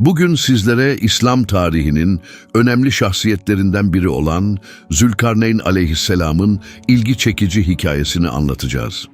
Bugün sizlere İslam tarihinin önemli şahsiyetlerinden biri olan Zülkarneyn aleyhisselamın ilgi çekici hikayesini anlatacağız.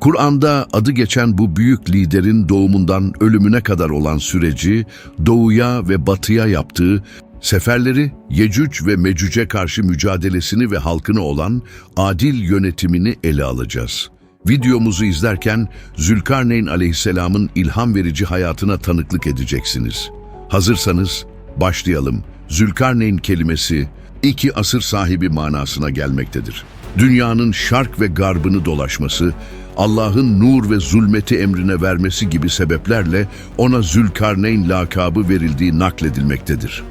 Kur'an'da adı geçen bu büyük liderin doğumundan ölümüne kadar olan süreci doğuya ve batıya yaptığı seferleri Yecüc ve Mecüc'e karşı mücadelesini ve halkını olan adil yönetimini ele alacağız. Videomuzu izlerken Zülkarneyn aleyhisselamın ilham verici hayatına tanıklık edeceksiniz. Hazırsanız başlayalım. Zülkarneyn kelimesi iki asır sahibi manasına gelmektedir. Dünyanın şark ve garbını dolaşması, Allah'ın nur ve zulmeti emrine vermesi gibi sebeplerle ona Zülkarneyn lakabı verildiği nakledilmektedir.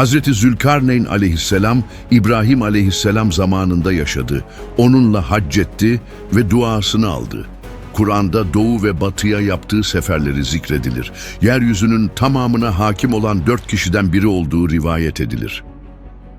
Hazreti Zülkarneyn aleyhisselam, İbrahim aleyhisselam zamanında yaşadı. Onunla haccetti ve duasını aldı. Kur'an'da doğu ve batıya yaptığı seferleri zikredilir. Yeryüzünün tamamına hakim olan dört kişiden biri olduğu rivayet edilir.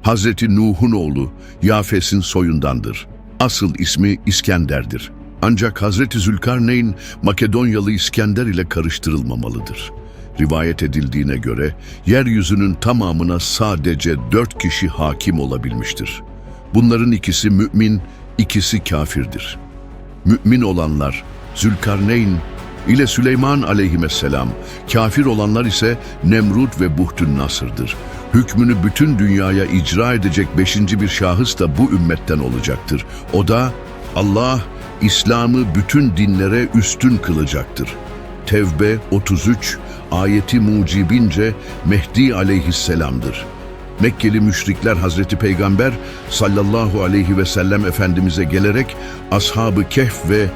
Hazreti Nuh'un oğlu Yafes'in soyundandır. Asıl ismi İskender'dir. Ancak Hazreti Zülkarneyn Makedonyalı İskender ile karıştırılmamalıdır. Rivayet edildiğine göre yeryüzünün tamamına sadece dört kişi hakim olabilmiştir. Bunların ikisi mümin, ikisi kafirdir. Mümin olanlar Zülkarneyn ile Süleyman aleyhisselam, kafir olanlar ise Nemrut ve Buhtün Nasır'dır. Hükmünü bütün dünyaya icra edecek beşinci bir şahıs da bu ümmetten olacaktır. O da Allah, İslam'ı bütün dinlere üstün kılacaktır. Tevbe 33, ayeti mucibince Mehdi aleyhisselamdır. Mekkeli müşrikler Hazreti Peygamber sallallahu aleyhi ve sellem Efendimiz'e gelerek Ashab-ı Kehf ve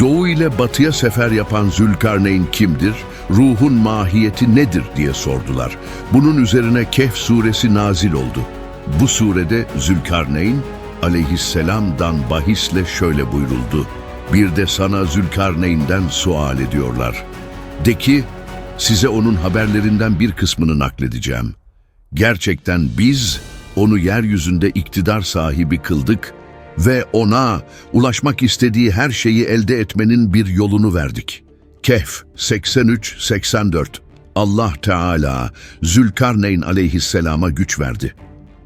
Doğu ile batıya sefer yapan Zülkarneyn kimdir? Ruhun mahiyeti nedir diye sordular. Bunun üzerine Kehf suresi nazil oldu. Bu surede Zülkarneyn aleyhisselamdan bahisle şöyle buyuruldu. Bir de sana Zülkarneyn'den sual ediyorlar. De ki, size onun haberlerinden bir kısmını nakledeceğim. Gerçekten biz onu yeryüzünde iktidar sahibi kıldık ve ona ulaşmak istediği her şeyi elde etmenin bir yolunu verdik. Kehf 83-84 Allah Teala Zülkarneyn aleyhisselama güç verdi.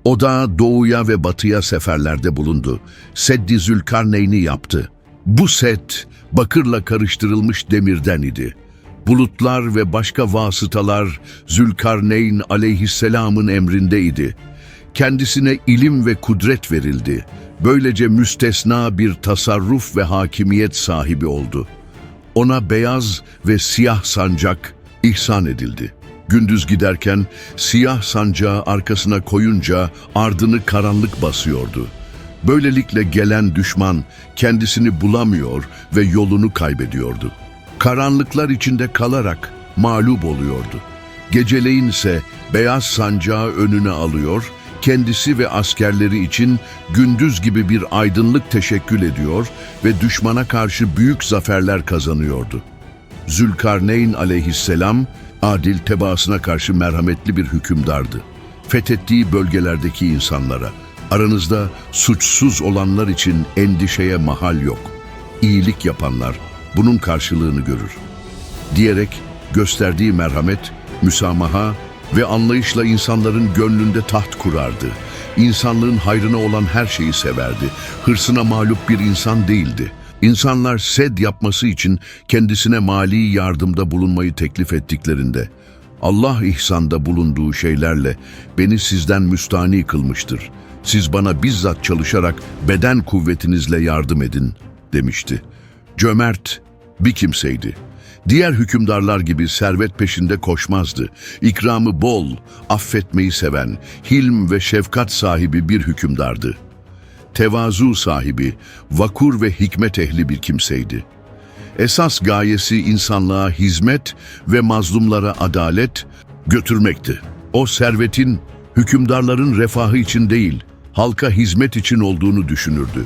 O da doğuya ve batıya seferlerde bulundu. Seddi Zülkarneyn'i yaptı. Bu set bakırla karıştırılmış demirden idi. Bulutlar ve başka vasıtalar Zülkarneyn aleyhisselamın emrindeydi. Kendisine ilim ve kudret verildi. Böylece müstesna bir tasarruf ve hakimiyet sahibi oldu. Ona beyaz ve siyah sancak ihsan edildi. Gündüz giderken siyah sancağı arkasına koyunca ardını karanlık basıyordu. Böylelikle gelen düşman kendisini bulamıyor ve yolunu kaybediyordu. Karanlıklar içinde kalarak mağlup oluyordu. Geceleyin ise beyaz sancağı önüne alıyor, kendisi ve askerleri için gündüz gibi bir aydınlık teşekkül ediyor ve düşmana karşı büyük zaferler kazanıyordu. Zülkarneyn aleyhisselam, adil tebaasına karşı merhametli bir hükümdardı. Fethettiği bölgelerdeki insanlara, aranızda suçsuz olanlar için endişeye mahal yok. İyilik yapanlar bunun karşılığını görür. Diyerek gösterdiği merhamet, müsamaha ve anlayışla insanların gönlünde taht kurardı. İnsanlığın hayrına olan her şeyi severdi. Hırsına mağlup bir insan değildi. İnsanlar sed yapması için kendisine mali yardımda bulunmayı teklif ettiklerinde, Allah ihsanda bulunduğu şeylerle beni sizden müstani kılmıştır. Siz bana bizzat çalışarak beden kuvvetinizle yardım edin demişti. Cömert bir kimseydi. Diğer hükümdarlar gibi servet peşinde koşmazdı. İkramı bol, affetmeyi seven, hilm ve şefkat sahibi bir hükümdardı. Tevazu sahibi, vakur ve hikmet ehli bir kimseydi. Esas gayesi insanlığa hizmet ve mazlumlara adalet götürmekti. O servetin hükümdarların refahı için değil, halka hizmet için olduğunu düşünürdü.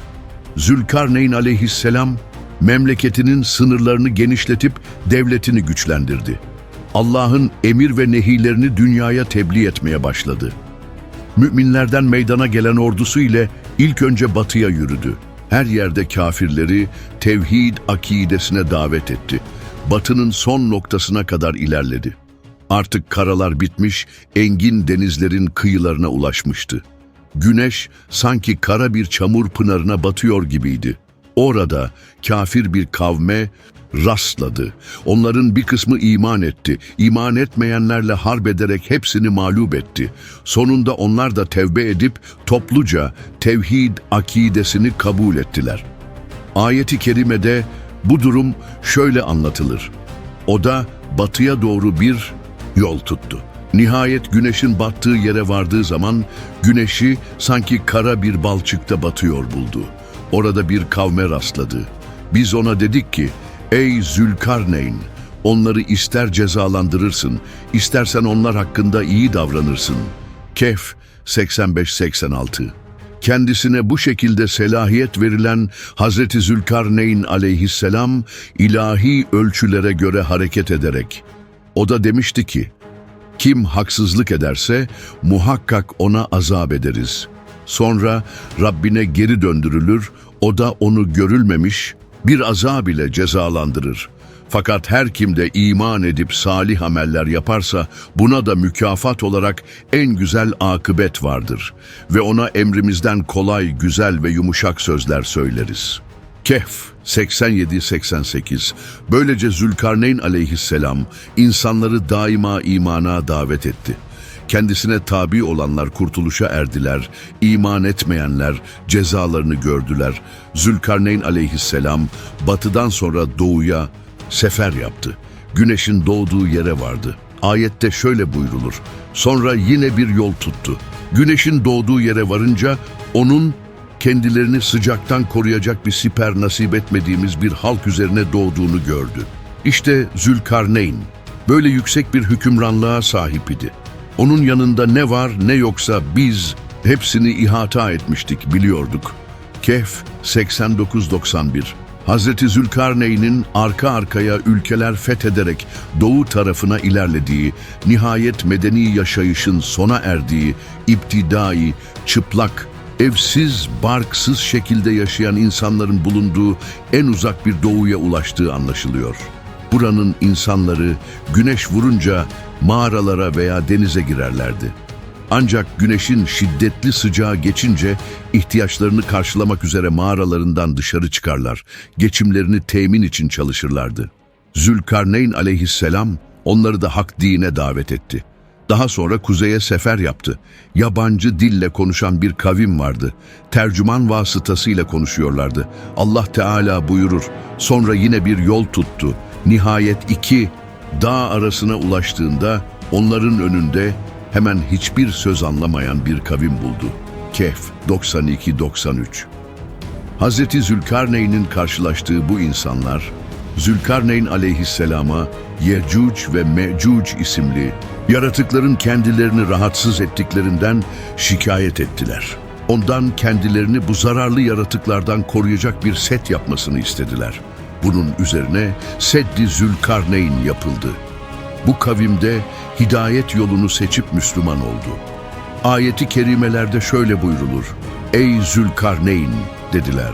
Zülkarneyn aleyhisselam, memleketinin sınırlarını genişletip devletini güçlendirdi. Allah'ın emir ve nehilerini dünyaya tebliğ etmeye başladı. Müminlerden meydana gelen ordusu ile ilk önce batıya yürüdü. Her yerde kafirleri tevhid akidesine davet etti. Batının son noktasına kadar ilerledi. Artık karalar bitmiş, engin denizlerin kıyılarına ulaşmıştı. Güneş sanki kara bir çamur pınarına batıyor gibiydi. Orada kafir bir kavme rastladı. Onların bir kısmı iman etti. İman etmeyenlerle harp ederek hepsini mağlup etti. Sonunda onlar da tevbe edip topluca tevhid akidesini kabul ettiler. Ayeti kerimede bu durum şöyle anlatılır. O da batıya doğru bir yol tuttu. Nihayet güneşin battığı yere vardığı zaman güneşi sanki kara bir balçıkta batıyor buldu. Orada bir kavme rastladı. Biz ona dedik ki, ey Zülkarneyn, onları ister cezalandırırsın, istersen onlar hakkında iyi davranırsın. Kehf 85-86 Kendisine bu şekilde selahiyet verilen Hazreti Zülkarneyn aleyhisselam ilahi ölçülere göre hareket ederek o da demişti ki kim haksızlık ederse muhakkak ona azap ederiz. Sonra Rabbine geri döndürülür, o da onu görülmemiş bir azab ile cezalandırır. Fakat her kim de iman edip salih ameller yaparsa buna da mükafat olarak en güzel akıbet vardır. Ve ona emrimizden kolay, güzel ve yumuşak sözler söyleriz. Kehf 87-88 Böylece Zülkarneyn aleyhisselam insanları daima imana davet etti. Kendisine tabi olanlar kurtuluşa erdiler, iman etmeyenler cezalarını gördüler. Zülkarneyn aleyhisselam batıdan sonra doğuya sefer yaptı. Güneşin doğduğu yere vardı. Ayette şöyle buyrulur. Sonra yine bir yol tuttu. Güneşin doğduğu yere varınca onun kendilerini sıcaktan koruyacak bir siper nasip etmediğimiz bir halk üzerine doğduğunu gördü. İşte Zülkarneyn böyle yüksek bir hükümranlığa sahip idi. Onun yanında ne var ne yoksa biz hepsini ihata etmiştik, biliyorduk. Kehf 89-91 Hazreti Zülkarneyn'in arka arkaya ülkeler fethederek doğu tarafına ilerlediği, nihayet medeni yaşayışın sona erdiği, iptidai, çıplak, evsiz, barksız şekilde yaşayan insanların bulunduğu en uzak bir doğuya ulaştığı anlaşılıyor. Buranın insanları güneş vurunca mağaralara veya denize girerlerdi. Ancak güneşin şiddetli sıcağı geçince ihtiyaçlarını karşılamak üzere mağaralarından dışarı çıkarlar, geçimlerini temin için çalışırlardı. Zülkarneyn aleyhisselam onları da hak dine davet etti. Daha sonra kuzeye sefer yaptı. Yabancı dille konuşan bir kavim vardı. Tercüman vasıtasıyla konuşuyorlardı. Allah Teala buyurur. Sonra yine bir yol tuttu. Nihayet iki dağ arasına ulaştığında onların önünde hemen hiçbir söz anlamayan bir kavim buldu. Kehf 92-93 Hz. Zülkarneyn'in karşılaştığı bu insanlar, Zülkarneyn aleyhisselama Yecüc ve Mecüc isimli yaratıkların kendilerini rahatsız ettiklerinden şikayet ettiler. Ondan kendilerini bu zararlı yaratıklardan koruyacak bir set yapmasını istediler. Bunun üzerine Seddi Zülkarneyn yapıldı. Bu kavimde hidayet yolunu seçip Müslüman oldu. Ayeti kerimelerde şöyle buyrulur. Ey Zülkarneyn dediler.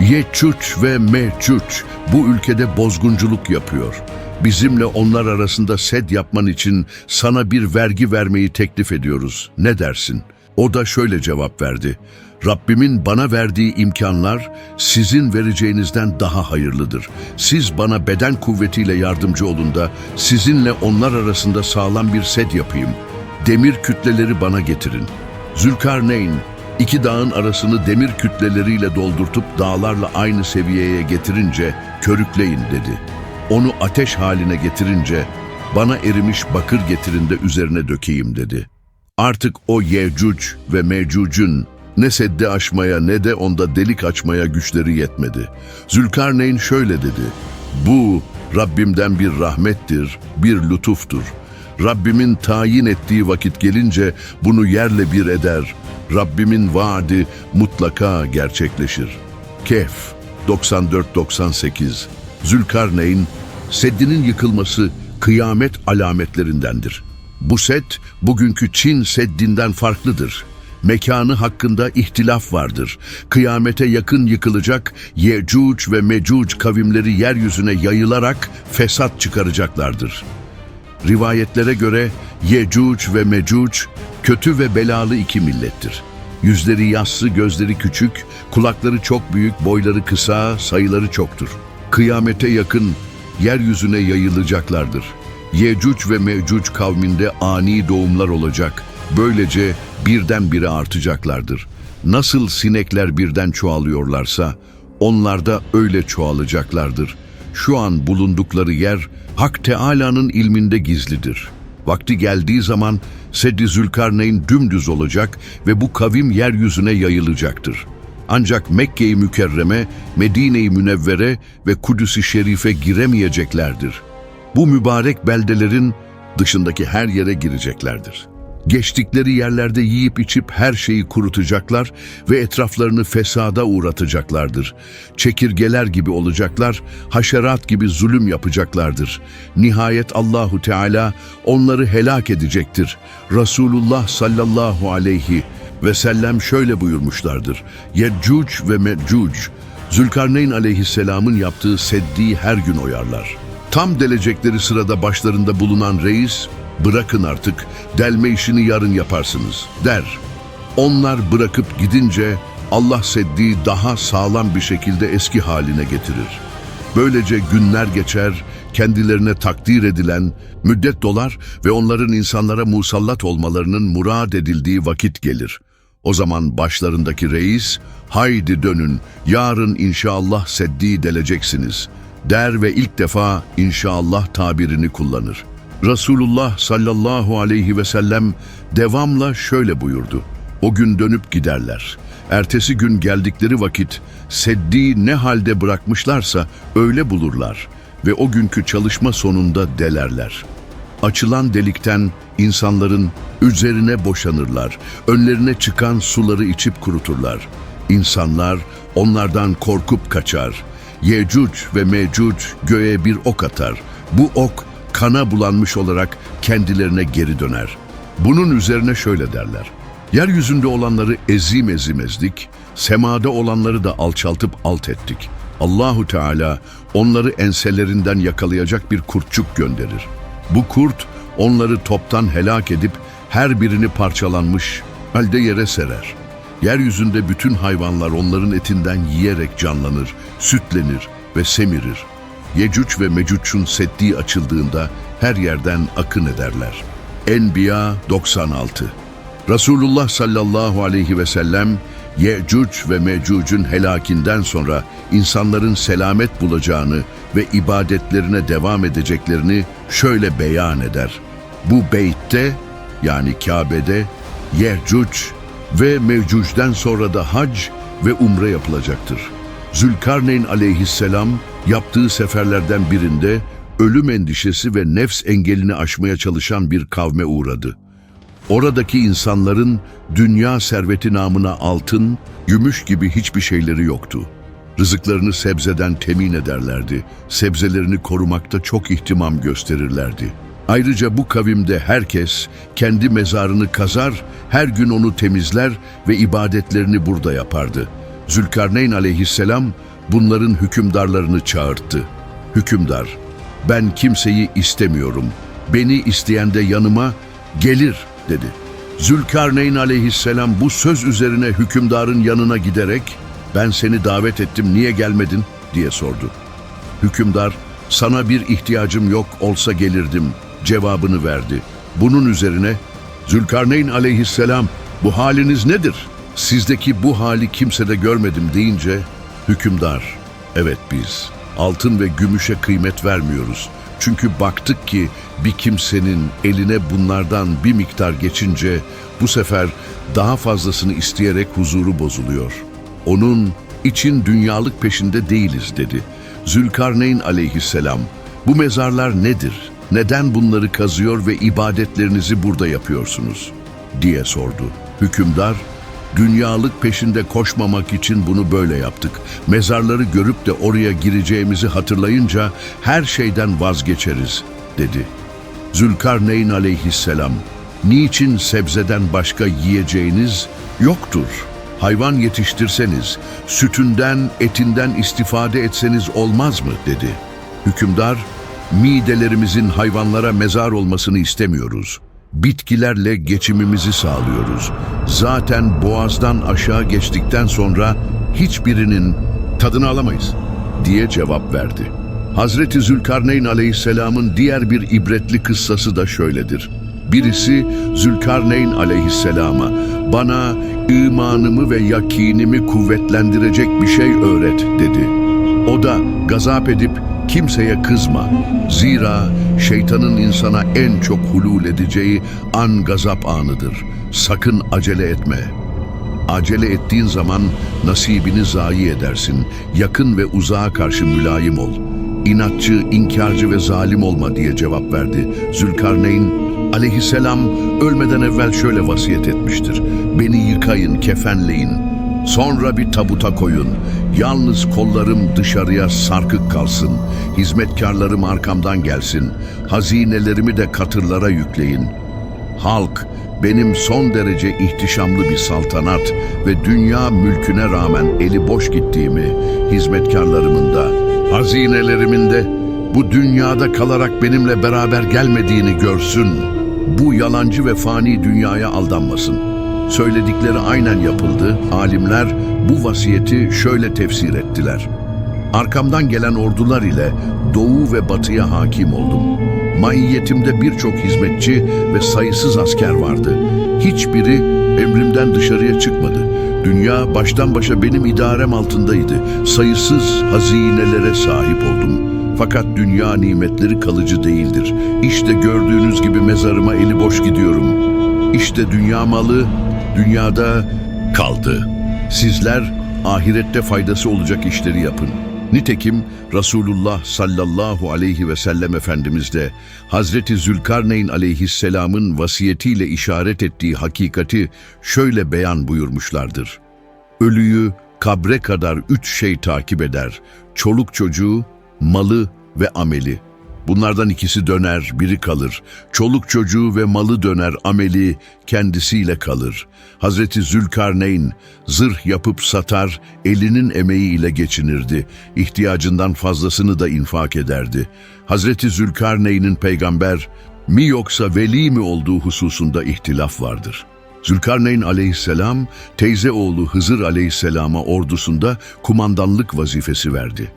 Yeçüç ve Meçüç bu ülkede bozgunculuk yapıyor. Bizimle onlar arasında sed yapman için sana bir vergi vermeyi teklif ediyoruz. Ne dersin? O da şöyle cevap verdi. Rabbimin bana verdiği imkanlar sizin vereceğinizden daha hayırlıdır. Siz bana beden kuvvetiyle yardımcı olun da sizinle onlar arasında sağlam bir sed yapayım. Demir kütleleri bana getirin. Zülkarneyn, iki dağın arasını demir kütleleriyle doldurtup dağlarla aynı seviyeye getirince körükleyin dedi. Onu ateş haline getirince bana erimiş bakır getirin de üzerine dökeyim dedi. Artık o Yevcuc ve Mevcuc'un ne seddi aşmaya ne de onda delik açmaya güçleri yetmedi. Zülkarneyn şöyle dedi. Bu Rabbimden bir rahmettir, bir lütuftur. Rabbimin tayin ettiği vakit gelince bunu yerle bir eder. Rabbimin vaadi mutlaka gerçekleşir. Kehf 94-98 Zülkarneyn, seddinin yıkılması kıyamet alametlerindendir. Bu set, bugünkü Çin seddinden farklıdır. Mekanı hakkında ihtilaf vardır. Kıyamete yakın yıkılacak Yecuc ve Mecuc kavimleri yeryüzüne yayılarak fesat çıkaracaklardır. Rivayetlere göre Yecuc ve Mecuc kötü ve belalı iki millettir. Yüzleri yassı, gözleri küçük, kulakları çok büyük, boyları kısa, sayıları çoktur. Kıyamete yakın yeryüzüne yayılacaklardır. Yecuc ve Mecuc kavminde ani doğumlar olacak. Böylece birdenbire artacaklardır. Nasıl sinekler birden çoğalıyorlarsa onlar da öyle çoğalacaklardır. Şu an bulundukları yer Hak Teâlâ'nın ilminde gizlidir. Vakti geldiği zaman Seddi Zülkarneyn dümdüz olacak ve bu kavim yeryüzüne yayılacaktır. Ancak Mekke-i Mükerreme, Medine-i Münevvere ve Kudüs-i Şerif'e giremeyeceklerdir. Bu mübarek beldelerin dışındaki her yere gireceklerdir. Geçtikleri yerlerde yiyip içip her şeyi kurutacaklar ve etraflarını fesada uğratacaklardır. Çekirgeler gibi olacaklar, haşerat gibi zulüm yapacaklardır. Nihayet Allahu Teala onları helak edecektir. Resulullah sallallahu aleyhi ve sellem şöyle buyurmuşlardır. Yeccuc ve Meccuc, Zülkarneyn aleyhisselamın yaptığı seddiyi her gün oyarlar. Tam delecekleri sırada başlarında bulunan reis, bırakın artık, delme işini yarın yaparsınız, der. Onlar bırakıp gidince Allah seddiyi daha sağlam bir şekilde eski haline getirir. Böylece günler geçer, kendilerine takdir edilen, müddet dolar ve onların insanlara musallat olmalarının murad edildiği vakit gelir. O zaman başlarındaki reis, haydi dönün, yarın inşallah seddi deleceksiniz, der ve ilk defa inşallah tabirini kullanır. Resulullah sallallahu aleyhi ve sellem devamla şöyle buyurdu. O gün dönüp giderler. Ertesi gün geldikleri vakit seddi ne halde bırakmışlarsa öyle bulurlar ve o günkü çalışma sonunda delerler. Açılan delikten insanların üzerine boşanırlar, önlerine çıkan suları içip kuruturlar. İnsanlar onlardan korkup kaçar. Yecuc ve Mecuc göğe bir ok atar. Bu ok kana bulanmış olarak kendilerine geri döner. Bunun üzerine şöyle derler. Yeryüzünde olanları ezim ezim ezdik, semada olanları da alçaltıp alt ettik. Allahu Teala onları enselerinden yakalayacak bir kurtçuk gönderir. Bu kurt onları toptan helak edip her birini parçalanmış halde yere serer. Yeryüzünde bütün hayvanlar onların etinden yiyerek canlanır, sütlenir ve semirir. Yecüc ve Mecüc'ün seddi açıldığında her yerden akın ederler. Enbiya 96 Resulullah sallallahu aleyhi ve sellem Yecüc ve Mecüc'ün helakinden sonra insanların selamet bulacağını ve ibadetlerine devam edeceklerini şöyle beyan eder. Bu beytte yani Kabe'de Yecüc ve Mecüc'den sonra da hac ve umre yapılacaktır. Zülkarneyn aleyhisselam yaptığı seferlerden birinde ölüm endişesi ve nefs engelini aşmaya çalışan bir kavme uğradı. Oradaki insanların dünya serveti namına altın, gümüş gibi hiçbir şeyleri yoktu. Rızıklarını sebzeden temin ederlerdi. Sebzelerini korumakta çok ihtimam gösterirlerdi. Ayrıca bu kavimde herkes kendi mezarını kazar, her gün onu temizler ve ibadetlerini burada yapardı. Zülkarneyn aleyhisselam bunların hükümdarlarını çağırttı. Hükümdar, ben kimseyi istemiyorum. Beni isteyen de yanıma gelir dedi. Zülkarneyn aleyhisselam bu söz üzerine hükümdarın yanına giderek ben seni davet ettim niye gelmedin diye sordu. Hükümdar sana bir ihtiyacım yok olsa gelirdim cevabını verdi. Bunun üzerine Zülkarneyn aleyhisselam bu haliniz nedir? Sizdeki bu hali kimsede görmedim deyince hükümdar evet biz altın ve gümüşe kıymet vermiyoruz. Çünkü baktık ki bir kimsenin eline bunlardan bir miktar geçince bu sefer daha fazlasını isteyerek huzuru bozuluyor. Onun için dünyalık peşinde değiliz dedi. Zülkarneyn aleyhisselam bu mezarlar nedir? Neden bunları kazıyor ve ibadetlerinizi burada yapıyorsunuz? diye sordu. Hükümdar Dünyalık peşinde koşmamak için bunu böyle yaptık. Mezarları görüp de oraya gireceğimizi hatırlayınca her şeyden vazgeçeriz, dedi. Zülkarneyn aleyhisselam, niçin sebzeden başka yiyeceğiniz yoktur? Hayvan yetiştirseniz, sütünden, etinden istifade etseniz olmaz mı, dedi. Hükümdar, Midelerimizin hayvanlara mezar olmasını istemiyoruz. Bitkilerle geçimimizi sağlıyoruz. Zaten boğazdan aşağı geçtikten sonra hiçbirinin tadını alamayız diye cevap verdi. Hazreti Zülkarneyn aleyhisselamın diğer bir ibretli kıssası da şöyledir. Birisi Zülkarneyn aleyhisselama bana imanımı ve yakinimi kuvvetlendirecek bir şey öğret dedi. O da gazap edip kimseye kızma. Zira şeytanın insana en çok hulul edeceği an gazap anıdır. Sakın acele etme. Acele ettiğin zaman nasibini zayi edersin. Yakın ve uzağa karşı mülayim ol. İnatçı, inkarcı ve zalim olma diye cevap verdi. Zülkarneyn aleyhisselam ölmeden evvel şöyle vasiyet etmiştir. Beni yıkayın, kefenleyin. Sonra bir tabuta koyun. Yalnız kollarım dışarıya sarkık kalsın. Hizmetkarlarım arkamdan gelsin. Hazinelerimi de katırlara yükleyin. Halk benim son derece ihtişamlı bir saltanat ve dünya mülküne rağmen eli boş gittiğimi, hizmetkarlarımın da, hazinelerimin de bu dünyada kalarak benimle beraber gelmediğini görsün. Bu yalancı ve fani dünyaya aldanmasın. Söyledikleri aynen yapıldı. Alimler bu vasiyeti şöyle tefsir ettiler. Arkamdan gelen ordular ile doğu ve batıya hakim oldum. Maiyetimde birçok hizmetçi ve sayısız asker vardı. Hiçbiri emrimden dışarıya çıkmadı. Dünya baştan başa benim idarem altındaydı. Sayısız hazinelere sahip oldum. Fakat dünya nimetleri kalıcı değildir. İşte gördüğünüz gibi mezarıma eli boş gidiyorum. İşte dünya malı dünyada kaldı. Sizler ahirette faydası olacak işleri yapın. Nitekim Resulullah sallallahu aleyhi ve sellem Efendimiz de Hazreti Zülkarneyn aleyhisselamın vasiyetiyle işaret ettiği hakikati şöyle beyan buyurmuşlardır. Ölüyü kabre kadar üç şey takip eder. Çoluk çocuğu, malı ve ameli. Bunlardan ikisi döner, biri kalır. Çoluk çocuğu ve malı döner, ameli kendisiyle kalır. Hazreti Zülkarneyn zırh yapıp satar, elinin emeğiyle geçinirdi. İhtiyacından fazlasını da infak ederdi. Hazreti Zülkarneyn'in peygamber mi yoksa veli mi olduğu hususunda ihtilaf vardır.'' Zülkarneyn aleyhisselam, teyze oğlu Hızır aleyhisselama ordusunda kumandanlık vazifesi verdi.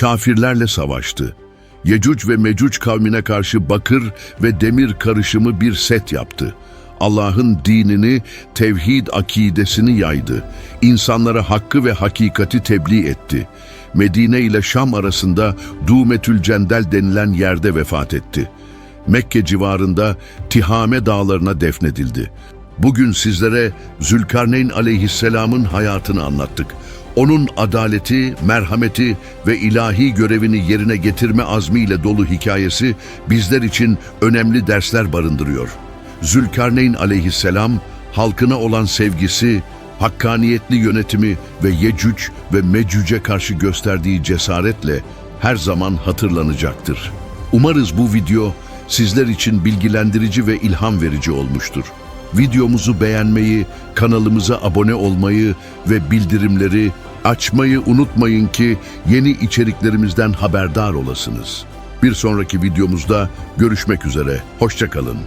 Kafirlerle savaştı. Yecüc ve Mecüc kavmine karşı bakır ve demir karışımı bir set yaptı. Allah'ın dinini, tevhid akidesini yaydı. İnsanlara hakkı ve hakikati tebliğ etti. Medine ile Şam arasında Dumetül Cendel denilen yerde vefat etti. Mekke civarında Tihame dağlarına defnedildi. Bugün sizlere Zülkarneyn aleyhisselamın hayatını anlattık. Onun adaleti, merhameti ve ilahi görevini yerine getirme azmiyle dolu hikayesi bizler için önemli dersler barındırıyor. Zülkarneyn aleyhisselam halkına olan sevgisi, hakkaniyetli yönetimi ve Yecüc ve Mecüc'e karşı gösterdiği cesaretle her zaman hatırlanacaktır. Umarız bu video sizler için bilgilendirici ve ilham verici olmuştur. Videomuzu beğenmeyi, kanalımıza abone olmayı ve bildirimleri açmayı unutmayın ki yeni içeriklerimizden haberdar olasınız. Bir sonraki videomuzda görüşmek üzere. Hoşçakalın.